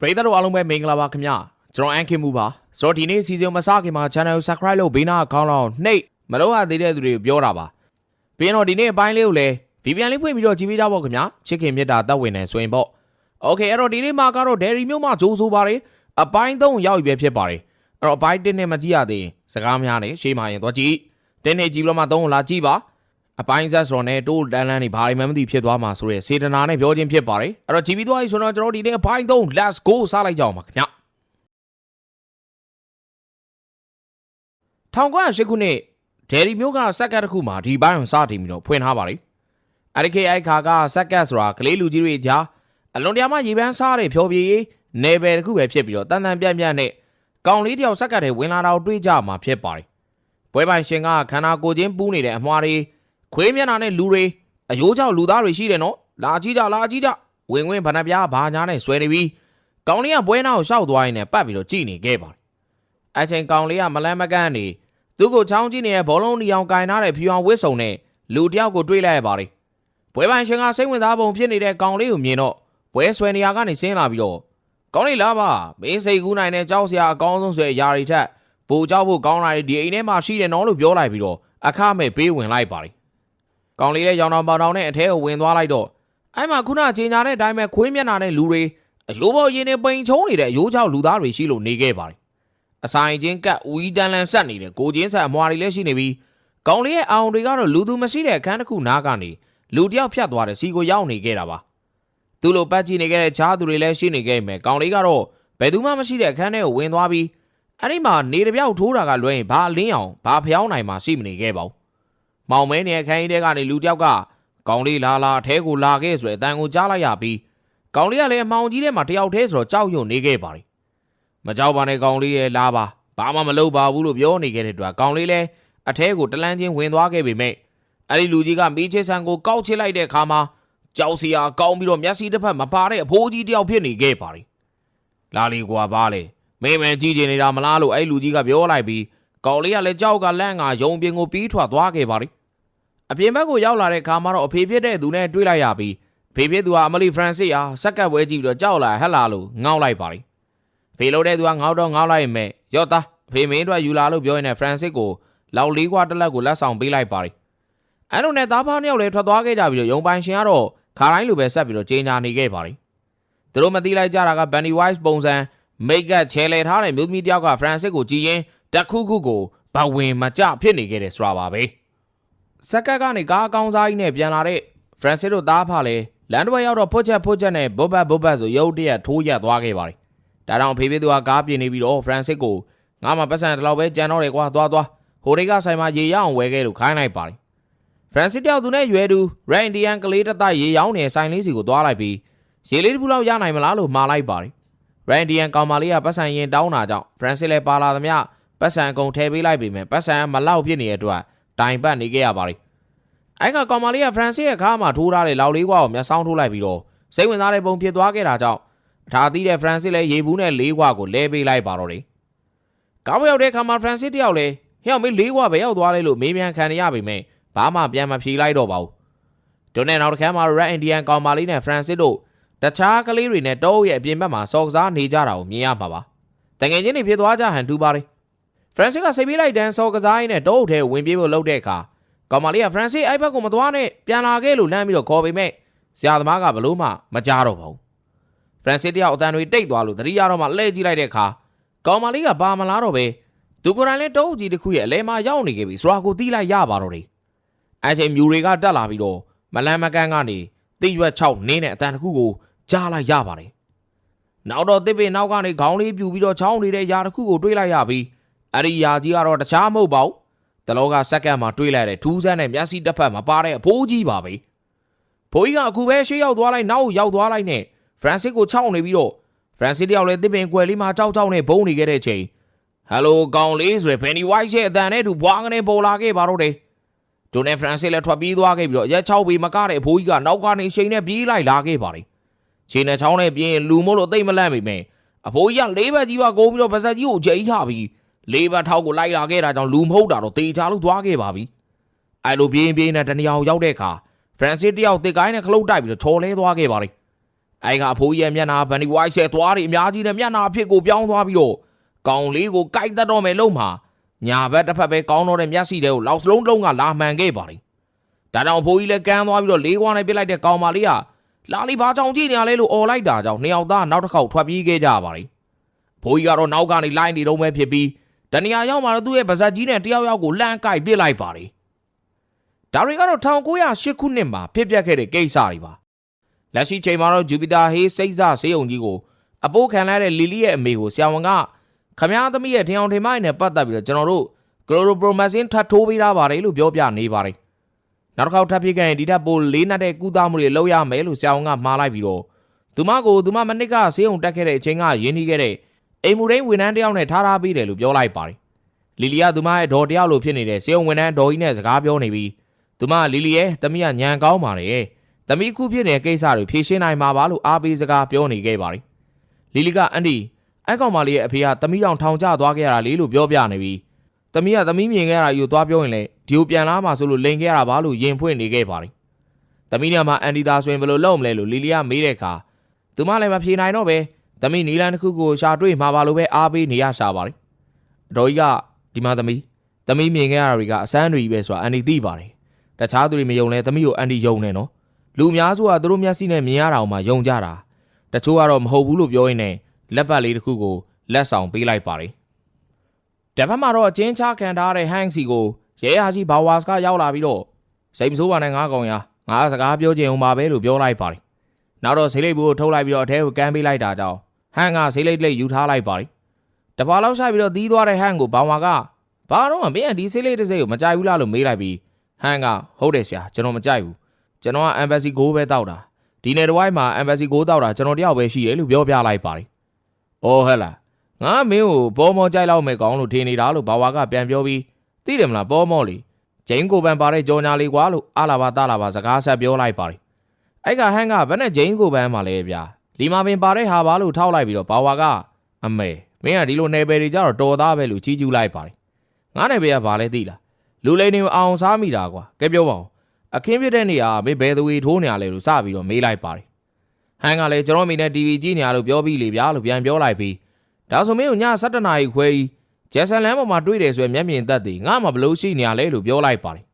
ပရိသတ်တို့အားလုံးပဲမင်္ဂလာပါခင်ဗျာကျွန်တော်အန်ခင်မူပါဆိုတော့ဒီနေ့စီစဉ်မစခင်မှာ channel subscribe လုပ်ဘေးနာခေါင်းလောင်းနှိပ်မလို့ရသေးတဲ့သူတွေပြောတာပါပြီးရင်တော့ဒီနေ့အပိုင်းလေးကိုလည်း VPN လေးဖွင့်ပြီးတော့ကြည့်ပေးကြပါခင်ဗျာချစ်ခင်မေတ္တာတပ်ဝင်နေဆိုရင်ပေါ့ Okay အဲ့တော့ဒီနေ့မှာကတော့ Dairy မြို့မှာဂျိုးဆိုးပါတယ်အပိုင်း3ရောက်ပြီပဲဖြစ်ပါတယ်အဲ့တော့အပိုင်း1နဲ့မကြည့်ရသေးရင်စကားများနေရှေးမှရင်တော့ကြည့်တင်းနေကြည့်လို့မှ3ကိုလာကြည့်ပါ အပိုင်းဆက်ဆိုတော့ねတိုးတန်းလန်းနေဘာမှမသိဖြစ်သွားမှာဆိုရဲစေတနာနဲ့ပြောခြင်းဖြစ်ပါတယ်အဲ့တော့ကြည့်ပြီးသွားပြီဆိုတော့ကျွန်တော်ဒီနေ့အပိုင်း3 let's go စလိုက်ကြအောင်ပါခင်ဗျ1908ခုနှစ်ဒယ်ရီမျိုးကစက်ကတ်တစ်ခုမှာဒီဘိုင်းကိုစတင်ပြီးတော့ဖွင့်ထားပါတယ်အဲ့ဒီခေတ်အိုက်ခါကစက်ကတ်ဆိုတာကလေးလူကြီးတွေကြားအလွန်တရာမှရေပန်းစားတဲ့ဖြောပြေးရေးနယ်ပယ်တစ်ခုပဲဖြစ်ပြီးတော့တန်တန်ပြန့်ပြန့်နဲ့ကောင်လေးတယောက်စက်ကတ်တွေဝင်လာတော့တွေးကြမှာဖြစ်ပါတယ်ပွဲပိုင်ရှင်ကခန္ဓာကိုယ်ချင်းပူးနေတဲ့အမွှားတွေ ခွေးမျက်နှာနဲ့လူတွေအယိုးကြောက်လူသားတွေရှိတယ်နော်လာကြည့်ကြလာကြည့်ကြဝင်ဝင်ဗနပြားဘာညာနဲ့ဆွဲနေပြီးကောင်လေးကပွဲနာကိုရှောက်သွားရင်းနဲ့ပတ်ပြီးတော့ကြည်နေခဲ့ပါတယ်အချိန်ကောင်လေးကမလန်းမကန်းနေသူ့ကိုချောင်းကြည့်နေတဲ့ဘောလုံးဒီအောင်ကင်ထားတဲ့ဖြူအောင်ဝစ်စုံနဲ့လူတယောက်ကိုတွေးလိုက်ရပါတယ်ပွဲပိုင်ရှင်ကစိတ်ဝင်စားပုံဖြစ်နေတဲ့ကောင်လေးကိုမြင်တော့ပွဲဆွဲနေရာကနေဆင်းလာပြီးတော့ကောင်းလေးလားပါမင်းစိတ်ကူးနိုင်တဲ့ကြောက်စရာအကောင်းဆုံးဆိုတဲ့အရာတွေထက်ဘူကြောက်ဖို့ကောင်းလာတဲ့ဒီအိမ်ထဲမှာရှိတယ်နော်လို့ပြောလိုက်ပြီးတော့အခမဲ့ပေးဝင်လိုက်ပါတယ် ကောင်းလေးလည်းရောင်တော်ပေါင်တောင်နဲ့အထဲကိုဝင်သွားလိုက်တော့အဲ့မှာခုနချင်းညာတဲ့အတိုင်းပဲခွေးမျက်နှာနဲ့လူတွေအယိုးပေါ်ရင်နေပိန်ချုံးနေတဲ့အယိုးကြောက်လူသားတွေရှိလို့နေခဲ့ပါတယ်အဆိုင်ချင်းကတ်ဦးီတန်လန်ဆက်နေတဲ့ကိုချင်းဆက်အမွာတွေလည်းရှိနေပြီးကောင်းလေးရဲ့အောင်တွေကတော့လူသူမရှိတဲ့အခန်းတစ်ခုနားကနေလူတယောက်ဖြတ်သွားတဲ့စီကိုရောက်နေခဲ့တာပါသူ့လိုပတ်ကြည့်နေခဲ့တဲ့ချားသူတွေလည်းရှိနေခဲ့မယ်ကောင်လေးကတော့ဘယ်သူမှမရှိတဲ့အခန်းထဲကိုဝင်သွားပြီးအဲ့ဒီမှာနေတပြောက်ထိုးတာကလွှဲရင်ဘာအလင်းအောင်ဘာဖျောင်းနိုင်မှရှိမနေခဲ့ပါဘူး မောင်မဲနေအခန်းကြီးထဲကနေလူတယောက်ကကောင်လေးလာလာအထဲကိုလာခဲ့ဆိုတဲ့အတန်ကိုကြားလိုက်ရပြီးကောင်လေးကလည်းအမောင်ကြီးထဲမှာတယောက်တည်းဆိုတော့ကြောက်ရွံ့နေခဲ့ပါတယ်မကြောက်ပါနဲ့ကောင်လေးရဲ့လာပါဘာမှမလုပ်ပါဘူးလို့ပြောနေခဲ့တဲ့အတွက်ကောင်လေးလည်းအထဲကိုတလန်းချင်းဝင်သွားခဲ့ပေမဲ့အဲ့ဒီလူကြီးကမီးချစ်ဆန်ကိုကောက်ချစ်လိုက်တဲ့အခါမှာကြောက်စရာကောင်းပြီးတော့မျက်စိတစ်ဖက်မပါတဲ့အဖိုးကြီးတယောက်ဖြစ်နေခဲ့ပါတယ်။လာလီကွာပါလေမင်းမဲကြည့်နေနေတာမလားလို့အဲ့လူကြီးကပြောလိုက်ပြီးကောင်လေးကလည်းကြောက်ကလန့်ငါယုံပြင်းကိုပြီးထွက်သွားခဲ့ပါတယ်။ အပြင်ဘက်ကိုရောက်လာတဲ့ခါမှာတော့အဖေဖြစ်တဲ့သူနဲ့တွေ့လိုက်ရပြီးအဖေဖြစ်သူကအမလီဖရန်စစ်ဟာစက်ကပ်ပွဲကြည့်ပြီးတော့ကြောက်လာဟက်လာလို့ငေါက်လိုက်ပါတယ်။ဖေလို့တဲ့သူကငေါက်တော့ငေါက်လိုက်မယ်ရော့သားအဖေမင်းတို့ယူလာလို့ပြောရင်လည်းဖရန်စစ်ကိုလောက်လေးကွာတစ်လက်ကိုလက်ဆောင်ပေးလိုက်ပါတယ်။အဲ့လိုနဲ့သားဖားနှစ်ယောက်လည်းထွက်သွားခဲ့ကြပြီးတော့ယုံပိုင်ရှင်ကတော့ခါတိုင်းလိုပဲဆက်ပြီးတော့ကြေညာနေခဲ့ပါတယ်။သူတို့မသိလိုက်ကြတာက Bunny Wise ပုံစံမိတ်ကချဲလဲထားတဲ့မျိုးသမီးတယောက်က Francis ကိုကြည်ရင်တက်ခုခုကိုဘဝင်မကြဖြစ်နေခဲ့တယ်ဆိုတာပါပဲ။ စက်ကက်ကနေကားအကောင်းစားကြီးနဲ့ပြန်လာတဲ့ Francis တို့သားဖလဲလန်ဒဝဲရောက်တော့ဖွတ်ချက်ဖွတ်ချက်နဲ့ဘုတ်ဘတ်ဘုတ်ဘတ်ဆိုရုပ်တရက်ထိုးရက်သွားခဲ့ပါတယ်။ဒါကြောင့်ဖေဖေသူကကားပြင်နေပြီးတော့ Francis ကိုငါမှပတ်စံတလောက်ပဲကြံတော့တယ်ကွာသွားသွားဟိုတွေကဆိုင်မှာရေရအောင်ဝဲခဲ့လို့ခိုင်းလိုက်ပါတယ်။ Francis တယောက်သူနဲ့ရွယ်သူ Red Indian ကလေးတစ်တိုက်ရေရောင်းနေဆိုင်လေးစီကိုသွားလိုက်ပြီးရေလေးတစ်ခုလောက်ရနိုင်မလားလို့မှားလိုက်ပါတယ်။ Red Indian ကောင်မလေးကပတ်စံရင်တောင်းတာကြောင့် Francis လည်းပါလာသမျှပတ်စံအကုန်ထည့်ပေးလိုက်ပြီမယ်ပတ်စံမလောက်ဖြစ်နေတဲ့အတွက် တိုင်ပတ်နေခဲ့ရပါတယ်။အဲ့ကကောင်မလေးက Francis ရဲ့ခါမှာထိုးထားတဲ့လောက်လေးကွာကိုမျက်စောင်းထိုးလိုက်ပြီးတော့စိတ်ဝင်စားတဲ့ပုံဖြစ်သွားခဲ့တာကြောင့်အထာသီးတဲ့ Francis လည်းရေဘူးနဲ့လေးကွာကိုလဲပေးလိုက်ပါတော့တယ်။ကောင်းရောက်တဲ့ခါမှာ Francis တယောက်လည်းဟဲ့အောင်မေးလေးကွာပဲရောက်သွားလဲလို့မေးပြန်ခံရပြီမယ်။ဘာမှပြန်မဖြေလိုက်တော့ပါဘူး။ဒုနဲ့နောက်တစ်ခါမှာ Red Indian ကောင်မလေးနဲ့ Francis တို့တခြားကလေးတွေနဲ့တောအုပ်ရဲ့အပြင်ဘက်မှာစော်ကစားနေကြတာကိုမြင်ရမှာပါ။တငယ်ချင်းတွေဖြစ်သွားကြဟန်တူပါတယ်။ Francis ကစိတ်ပြေးလိုက်တန်းစော်ကစားရင်းနဲ့တောအုပ်ထဲဝင်ပြေးဖို့လှုပ်တဲ့အခါကောင်မလေးက Francis အဲ့ဘက်ကိုမသွားနဲ့ပြန်လာခဲ့လို့လမ်းပြီးတော့ခေါ်ပေမဲ့ဆရာသမားကဘလို့မှမကြားတော့ပါဘူး။ Francis တယောက်အတန်တွေတိတ်သွားလို့တတိယတော့မှလှည့်ကြည့်လိုက်တဲ့အခါကောင်မလေးကဘာမလားတော့ပဲသူကိုယ်တိုင်လည်းတောအုပ်ကြီးတစ်ခုရဲ့အလဲမှာရောက်နေခဲ့ပြီဆိုတာကိုသိလိုက်ရပါတော့တယ်။အချိန်မြူတွေကတက်လာပြီးတော့မလန်းမကန်းကနေတိရွက်6နင်းတဲ့အတန်တစ်ခုကိုကြားလိုက်ရပါတယ်။နောက်တော့တစ်ပင်နောက်ကနေခေါင်းလေးပြူပြီးတော့ချောင်းနေတဲ့ຢာတစ်ခုကိုတွေးလိုက်ရပြီး အဲ့ဒီຢာကြီးကတော့တခြားမဟုတ်ပါဘူး။တလောကစက္ကန့်မှာတွေးလိုက်တဲ့ထူးဆန်းတဲ့မျက်စိတစ်ဖက်မပါတဲ့အဖိုးကြီးပါပဲ။ဖိုးကြီးကအခုပဲရှေ့ရောက်သွားလိုက်နောက်ရောက်သွားလိုက်နဲ့ဖရန်စစ်ကိုချောင်းနေပြီးတော့ဖရန်စစ်တယောက်လည်းတစ်ပင်ကွယ်လေးမှာကြောက်ကြောက်နဲ့ဘုံနေခဲ့တဲ့အချိန်ဟယ်လိုကောင်လေးဆိုရယ်ဖန်နီဝိုက်ရဲ့အတန်နဲ့တူဘွားကနေပေါ်လာခဲ့ပါတော့တယ်။ဒိုနယ်ဖရန်စစ်လည်းထွက်ပြေးသွားခဲ့ပြီးတော့ရက်6ပေမကတဲ့အဖိုးကြီးကနောက်ကနေရှိန်နဲ့ပြေးလိုက်လာခဲ့ပါတယ်။ချိန်နဲ့ချောင်းနဲ့ပြင်းလူမို့လို့သိမ့်မလန့်ပေမဲ့အဖိုးကြီးကလေးဘက်ကြီးပါကုန်းပြီးတော့ဗစက်ကြီးကိုကြိတ်ချပြီး လေးဘက်ထောက်ကိုလိုက်လာခဲ့တာကြောင့်လူမဟုတ်တာတော့တေချာလို့သွားခဲ့ပါပြီ။အဲလိုပြင်းပြင်းနဲ့တနေရာကိုရောက်တဲ့အခါဖရန်စစ်တယောက်တစ်ကိုင်းနဲ့ခလုတ်တိုက်ပြီးတော့ချော်လဲသွားခဲ့ပါတယ်။အဲ့ကအဖိုးကြီးရဲ့မျက်နှာဗန်ဒီဝိုက်ဆဲသွားတွေအများကြီးနဲ့မျက်နှာအဖြစ်ကိုပြောင်းသွားပြီးတော့ကောင်လေးကိုကြိုက်တတ်တော့မယ်လို့မှာညာဘက်တစ်ဖက်ပဲကောင်းတော့တဲ့မျက်စိတွေကိုလောက်စလုံးတုံးကလာမှန်ခဲ့ပါတယ်ဒါကြောင့်အဖိုးကြီးလည်းကန်းသွားပြီးတော့လေးကွားနဲ့ပြစ်လိုက်တဲ့ကောင်မလေးကလာလီဘာကြောင့်ကြည့်နေရလဲလို့អော်လိုက်တာကြောင့်နှစ်ယောက်သားနောက်တစ်ခေါက်ထွက်ပြေးခဲ့ကြပါတယ်အဖိုးကြီးကတော့နောက်ကနေလိုက်နေတော့ပဲဖြစ်ပြီး တဏှာရောက်မှတော့သူ့ရဲ့ပါဇက်ကြီးနဲ့တယောက်ယောက်ကိုလှမ်းကိုက်ပစ်လိုက်ပါတယ်ဒါတွေကတော့1908ခုနှစ်မှာဖြစ်ပျက်ခဲ့တဲ့ကိစ္စတွေပါလက်ရှိချိန်မှာတော့ဂျူပီတာဟေးစိတ်ဆဆေးုံကြီးကိုအပိုးခံလိုက်တဲ့လီလီရဲ့အမေကိုဆရာဝန်ကခမားသမီးရဲ့ထင်အောင်ထင်မိုက်နဲ့ပတ်သက်ပြီးတော့ကျွန်တော်တို့ကလိုရိုပရိုမက်ဆင်ထပ်ထိုးပေးထားပါတယ်လို့ပြောပြနေပါတယ်နောက်တစ်ခေါက်ထပ်ဖြစ်ခဲ့ရင်ဒီထက်ပိုလေးနက်တဲ့ကုသမှုတွေလုပ်ရမယ်လို့ဆရာဝန်ကမှားလိုက်ပြီးတော့သူမကိုသူမမနစ်ကဆေးုံတက်ခဲ့တဲ့အချိန်ကရင်းနှီးခဲ့တဲ့ အိမ်မူရင်းဝန်ထမ်းတယောက်နဲ့ထားထားပေးတယ်လို့ပြောလိုက်ပါတယ်လီလီကသူမရဲ့ဒေါ်တယောက်လိုဖြစ်နေတဲ့ဆေးုံဝန်ထမ်းဒေါ်ကြီးနဲ့စကားပြောနေပြီးသူမလီလီရဲ့သမီးကညံကောင်းပါတယ်သမီးခုဖြစ်နေတဲ့ကိစ္စတွေဖြေရှင်းနိုင်မှာပါလို့အားပေးစကားပြောနေခဲ့ပါတယ်လီလီကအန်ဒီအဲ့ကောင်မလေးရဲ့အဖေကသမီးအောင်ထောင်ကျသွားခဲ့ရတာလေလို့ပြောပြနေပြီးသမီးကသမီးမြင်ခဲ့ရတာယူသွားပြောရင်လေဒီကိုပြန်လာမှဆိုလို့လိန်ခဲ့ရတာပါလို့ယင်ဖွင့်နေခဲ့ပါတယ်သမီးကမှအန်ဒီသားဆိုရင်ဘယ်လိုလုပ်မလဲလို့လီလီကမေးတဲ့အခါသူမလည်းမဖြေနိုင်တော့ပဲ သမီးနီလန်တစ်ခုကိုရှာတွေ့မှာပါလို့ပဲအားပေးနေရရှာပါတယ်အတော်ကြီးကဒီမှာသမီးသမီးမြင်ခဲ့ရတာတွေကအစမ်းတွေကြီးပဲဆိုတာအန်ဒီသိပါတယ်တခြားသူတွေမယုံလဲသမီးကိုအန်ဒီယုံနေနော်လူအများစုကသူတို့မျက်စိနဲ့မြင်ရတာအောင်မှယုံကြတာတချို့ကတော့မဟုတ်ဘူးလို့ပြောရင်းနဲ့လက်ပတ်လေးတစ်ခုကိုလက်ဆောင်ပေးလိုက်ပါတယ်တပတ်မှာတော့အချင်းချခံထားတဲ့ဟန်စီကိုရဲအားကြီးဘာဝါစကရောက်လာပြီးတော့စိတ်မဆိုးပါနဲ့ငါကောင်ရငါစကားပြောချင်အောင်ပါပဲလို့ပြောလိုက်ပါတယ်နောက်တော့ဆေးလိပ်ဘူးကိုထုတ်လိုက်ပြီးတော့အထဲကိုကမ်းပေးလိုက်တာကြောင့် ဟန်ကဆေးလိပ်လိပ်ယူထားလိုက်ပါတယ်တပါလောက်ဆိုင်ပြီးတော့သီးသွားတဲ့ဟန်ကိုဘာဝါကဘာတော့မင်းကဒီဆေးလိပ်တစ်စိတ်ကိုမကြိုက်ဘူးလားလို့မေးလိုက်ပြီးဟန်ကဟုတ်တယ်ဆရာကျွန်တော်မကြိုက်ဘူးကျွန်တော်က embassy ကိုပဲတောက်တာဒီနယ်တစ်ဝိုင်းမှာ embassy ကိုတောက်တာကျွန်တော်တယောက်ပဲရှိတယ်လို့ပြောပြလိုက်ပါတယ်။အော်ဟဲ့လားငါမင်းကိုပေါ်မောကြိုက်လောက်မယ်ကောင်းလို့ထင်နေတာလို့ဘာဝါကပြန်ပြောပြီးသိတယ်မလားပေါ်မောလေဂျိန်းကိုပန်ပါတဲ့ကြော်ညာလေးကွာလို့အလာဘာတလာဘာစကားဆက်ပြောလိုက်ပါတယ်။အဲ့ကဟန်ကဘယ်နဲ့ဂျိန်းကိုပန်မှလဲဗျာ လီမာပင်ပါတဲ့ဟာပါလို့ထောက်လိုက်ပြီးတော့ဘာဝါကအမေမင်းကဒီလိုနယ်ပယ်တွေကြတော့တော်သားပဲလို့ကြီးကျူးလိုက်ပါတယ်။ငါနယ်ပယ်ကဘာလဲသိလားလူလိန်တွေအောင်စားမိတာကွာကဲပြောပါဦးအခင်းပြတဲ့နေရာမင်းဘယ်သူတွေထိုးနေရလဲလို့စပြီးတော့မေးလိုက်ပါတယ်ဟန်ကလည်းကျွန်တော်မိနဲ့ TV ကြည့်နေရလို့ပြောပြီးလေဗျာလို့ပြန်ပြောလိုက်ပြီးဒါဆိုမင်းကည7နာရီခွဲကြီးဂျက်ဆန်လန်ပေါ်မှာတွေ့တယ်ဆိုရင်မျက်မြင်သက်သေငါမှဘလို့ရှိနေရလဲလို့ပြောလိုက်ပါတယ်